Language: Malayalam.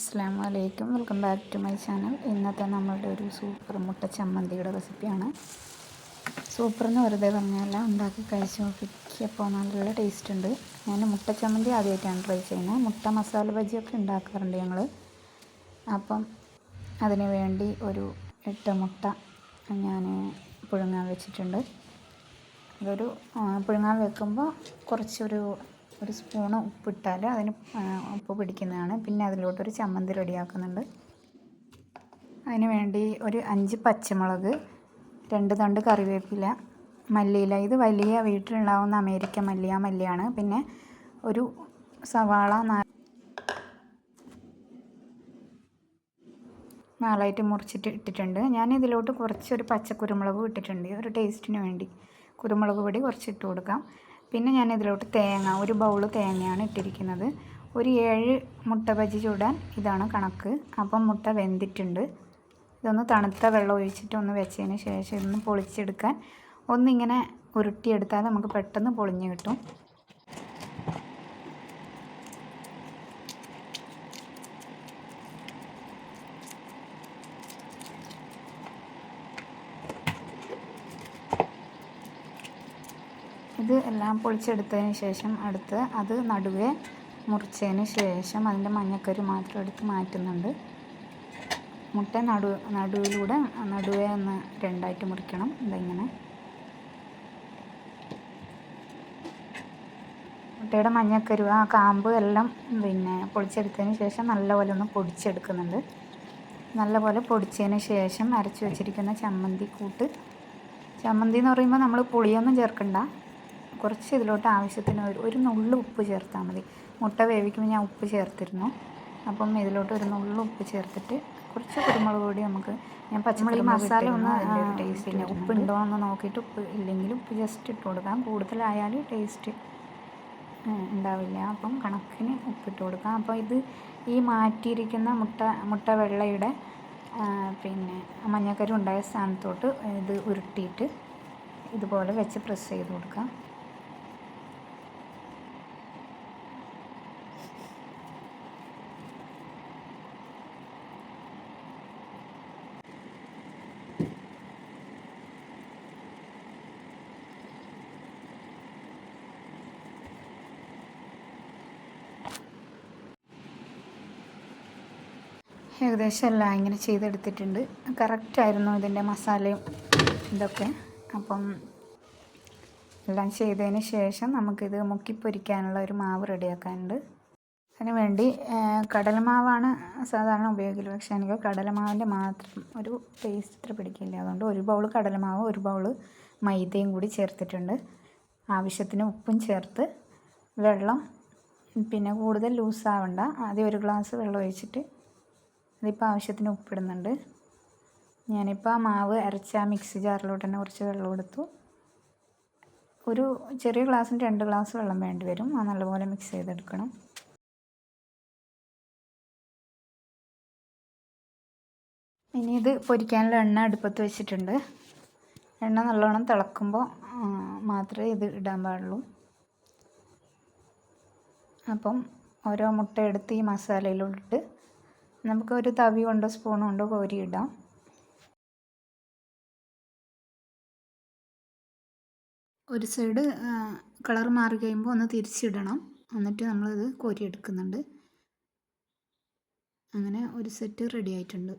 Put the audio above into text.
അസ്സാം വലൈക്കും welcome back to my channel ഇന്നത്തെ നമ്മളുടെ ഒരു സൂപ്പർ മുട്ട ചമ്മന്തിയുടെ റെസിപ്പിയാണ് സൂപ്പർ എന്ന് വെറുതെ പറഞ്ഞല്ല ഉണ്ടാക്കി കഴിച്ച് നോക്കിയപ്പോൾ നല്ല ടേസ്റ്റ് ഉണ്ട്. ഞാൻ മുട്ട ചമ്മന്തി ആദ്യമായിട്ടാണ് ട്രൈ ചെയ്യുന്നത്. മുട്ട മസാല ബജിയൊക്കെ ഉണ്ടാക്കാറുണ്ട് ഞങ്ങൾ അപ്പം അതിന് വേണ്ടി ഒരു എട്ട് മുട്ട ഞാൻ പുഴുങ്ങാൻ വെച്ചിട്ടുണ്ട്. അതൊരു പുഴുങ്ങാൻ വെക്കുമ്പോൾ കുറച്ചൊരു ഒരു സ്പൂണ് ഉപ്പിട്ടാൽ അതിന് ഉപ്പ് പിടിക്കുന്നതാണ്. പിന്നെ അതിലോട്ടൊരു ചമ്മന്തി റെഡിയാക്കുന്നുണ്ട്. അതിന് വേണ്ടി ഒരു അഞ്ച് പച്ചമുളക് രണ്ട് തണ്ട് കറിവേപ്പില മല്ലിയില. ഇത് വലിയ വീട്ടിലുണ്ടാവുന്ന അമേരിക്ക മല്ലിയ മല്ലിയാണ്. പിന്നെ ഒരു സവാള നാലായിട്ട് മുറിച്ചിട്ട് ഇട്ടിട്ടുണ്ട്. ഞാൻ ഇതിലോട്ട് കുറച്ചൊരു പച്ചക്കുരുമുളക് ഇട്ടിട്ടുണ്ട്. ഒരു ടേസ്റ്റിന് വേണ്ടി. കുരുമുളക് പൊടി കുറച്ച് ഇട്ട് കൊടുക്കാം. പിന്നെ ഞാൻ ഇതിലോട്ട് തേങ്ങ ഒരു ബൗൾ തേങ്ങയാണ് ഇട്ടിരിക്കുന്നത്. ഒരു ഏഴ് മുട്ട ബജി ചൂടാൻ ഇതാണ് കണക്ക്. അപ്പം മുട്ട വെന്തിട്ടുണ്ട്. ഇതൊന്ന് തണുത്ത വെള്ളം ഒഴിച്ചിട്ട് ഒന്ന് വെച്ചതിന് ശേഷം ഇതൊന്ന് പൊളിച്ചെടുക്കാൻ. ഒന്നിങ്ങനെ ഉരുട്ടിയെടുത്താൽ നമുക്ക് പെട്ടെന്ന് പൊളിഞ്ഞ് കിട്ടും. ഇത് എല്ലാം പൊളിച്ചെടുത്തതിന് ശേഷം അടുത്ത് അത് നടുവേ മുറിച്ചതിന് ശേഷം അതിന്റെ മഞ്ഞക്കരു മാത്രം എടുത്ത് മാറ്റുന്നുണ്ട്. മുട്ട നടു നടുവിലൂടെ നടുവേ ഒന്ന് രണ്ടായിട്ട് മുറിക്കണം. ഇതിങ്ങനെ? മുട്ടയുടെ മഞ്ഞക്കരു ആ കാമ്പ് എല്ലാം പിന്നെ പൊളിച്ചെടുത്തതിന് ശേഷം നല്ലപോലെ ഒന്ന് പൊടിച്ചെടുക്കുന്നുണ്ട്. നല്ലപോലെ പൊടിച്ചതിന് ശേഷം അരച്ച് വെച്ചിരിക്കുന്ന ചമ്മന്തി കൂട്ട്. ചമ്മന്തി എന്ന് പറയുമ്പോൾ നമ്മൾ പുളിയൊന്നും ചേർക്കണ്ട. കുറച്ച് ഇതിലോട്ട് ആവശ്യത്തിന് ഒരു ഒരു നുള്ളു ഉപ്പ് ചേർത്താൽ മതി. മുട്ട വേവിക്കുമ്പോൾ ഞാൻ ഉപ്പ് ചേർത്തിരുന്നു. അപ്പം ഇതിലോട്ട് ഒരു നുള്ളു ഉപ്പ് ചേർത്തിട്ട് കുറച്ച് കുരുമുളക് പൊടി നമുക്ക് ഞാൻ പച്ചമുളക് മസാല ഒന്ന് ടേസ്റ്റ് പിന്നെ ഉപ്പ് ഉണ്ടോ എന്ന് നോക്കിയിട്ട് ഉപ്പ് ഇല്ലെങ്കിൽ ഉപ്പ് ജസ്റ്റ് ഇട്ട് കൊടുക്കാം. കൂടുതലായാലും ടേസ്റ്റ് ഉണ്ടാവില്ല. അപ്പം കണക്കിന് ഉപ്പിട്ട് കൊടുക്കാം. അപ്പോൾ ഇത് ഈ മാറ്റിയിരിക്കുന്ന മുട്ട മുട്ട വെള്ളയുടെ പിന്നെ മഞ്ഞക്കരി ഉണ്ടായ സ്ഥാനത്തോട്ട് ഇത് ഉരുട്ടിയിട്ട് ഇതുപോലെ വെച്ച് പ്രസ് ചെയ്ത് കൊടുക്കാം. ഏകദേശം എല്ലാം ഇങ്ങനെ ചെയ്തെടുത്തിട്ടുണ്ട്. കറക്റ്റായിരുന്നു ഇതിന്റെ മസാലയും ഇതൊക്കെ. അപ്പം എല്ലാം ചെയ്തതിന് ശേഷം നമുക്കിത് മുക്കിപ്പൊരിക്കാനുള്ള ഒരു മാവ് റെഡിയാക്കാനുണ്ട്. അതിന് വേണ്ടി കടലമാവാണ് സാധാരണ ഉപയോഗിക്കൽ. പക്ഷേ എനിക്ക് കടലമാവിന്റെ മാത്രം ഒരു ടേസ്റ്റ് ഇത്ര പിടിക്കില്ല. അതുകൊണ്ട് ഒരു ബൗൾ കടലമാവ് ഒരു ബൗൾ മൈദയും കൂടി ചേർത്തിട്ടുണ്ട്. ആവശ്യത്തിന് ഉപ്പും ചേർത്ത് വെള്ളം പിന്നെ കൂടുതൽ ലൂസാവണ്ട ആദ്യം ഒരു ഗ്ലാസ് വെള്ളം ഒഴിച്ചിട്ട് ഇതിപ്പോൾ ആവശ്യത്തിന് ഉപ്പിടുന്നുണ്ട്. ഞാനിപ്പോൾ ആ മാവ് അരച്ച ആ മിക്സി ജാറിലോട്ട് തന്നെ കുറച്ച് വെള്ളം എടുത്തു. ഒരു ചെറിയ ഗ്ലാസ്സിന് രണ്ട് ഗ്ലാസ് വെള്ളം വേണ്ടി വരും. ആ നല്ലപോലെ മിക്സ് ചെയ്തെടുക്കണം. ഇനി ഇത് പൊരിക്കാനുള്ള എണ്ണ അടുപ്പത്ത് വെച്ചിട്ടുണ്ട്. എണ്ണ നല്ലോണം തിളക്കുമ്പോൾ മാത്രമേ ഇത് ഇടാൻ പാടുള്ളൂ. അപ്പം ഓരോ മുട്ട എടുത്ത് ഈ മസാലയിലോട്ട് നമുക്ക് ഒരു തവി കൊണ്ടോ സ്പൂൺ കൊണ്ടോ കോരിയിടാം. ഒരു സൈഡ് കളർ മാറി കഴിയുമ്പോൾ ഒന്ന് തിരിച്ചിടണം. എന്നിട്ട് നമ്മളിത് കോരിയെടുക്കുന്നുണ്ട്. അങ്ങനെ ഒരു സെറ്റ് റെഡി ആയിട്ടുണ്ട്.